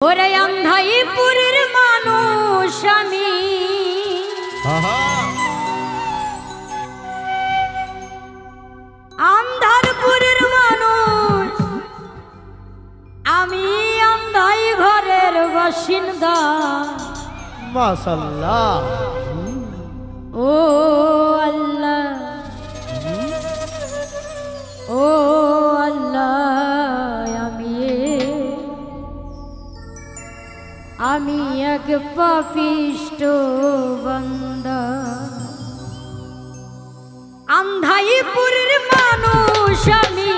ওরে অন্ধাইপুরের মানুষ আমি। আন্ধারপুরের মানুষ। আমি অন্ধাই ঘরের বাসিন্দা। মাসাল্লাহ ও পাপিষ্ট বন্দ আন্ধাই পুরীর মানুষ আমি।